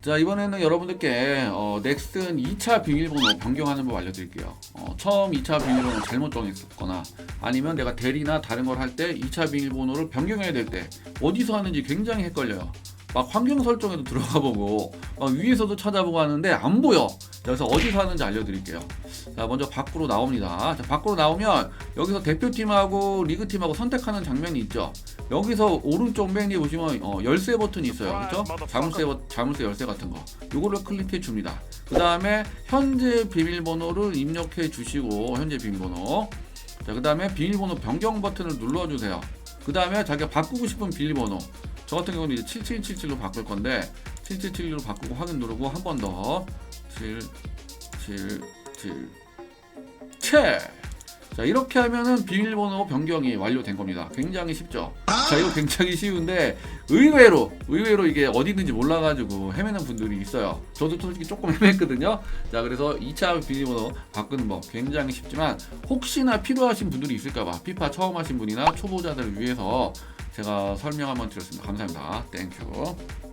자 이번에는 여러분들께 어, 넥슨 2차 비밀번호 변경하는 법 알려드릴게요. 어, 처음 2차 비밀번호 잘못 정했거나 아니면 내가 대리나 다른 걸 할 때 2차 비밀번호를 변경해야 될 때 어디서 하는지 굉장히 헷갈려요. 막 환경 설정에도 들어가 보고 막 위에서도 찾아보고 하는데 안 보여. 자, 그래서 어디서 하는지 알려드릴게요. 자 먼저 밖으로 나옵니다. 자 밖으로 나오면 여기서 대표팀하고 리그팀하고 선택하는 장면이 있죠. 여기서 오른쪽 맨 위에 보시면 어, 열쇠 버튼이 있어요. 그렇죠? 자물쇠 버- 자물쇠 열쇠 같은 거. 요거를 클릭해 줍니다. 그 다음에 현재 비밀번호를 입력해 주시고 현재 비밀번호. 자, 그 다음에 비밀번호 변경 버튼을 눌러주세요. 그 다음에 자기가 바꾸고 싶은 비밀번호. 저 같은 경우는 이제 7777로 바꿀 건데 7777로 바꾸고 확인 누르고 한 번 더. 7, 7, 7, 7. 자 이렇게 하면은 비밀번호 변경이 완료된 겁니다. 굉장히 쉽죠. 자 이거 굉장히 쉬운데 의외로 의외로 이게 어디 있는지 몰라가지고 헤매는 분들이 있어요. 저도 솔직히 조금 헤맸거든요. 자 그래서 2차 비밀번호 바꾸는 법 굉장히 쉽지만 혹시나 필요하신 분들이 있을까봐 피파 처음 하신 분이나 초보자들을 위해서 제가 설명 한번 드렸습니다. 감사합니다. 땡큐.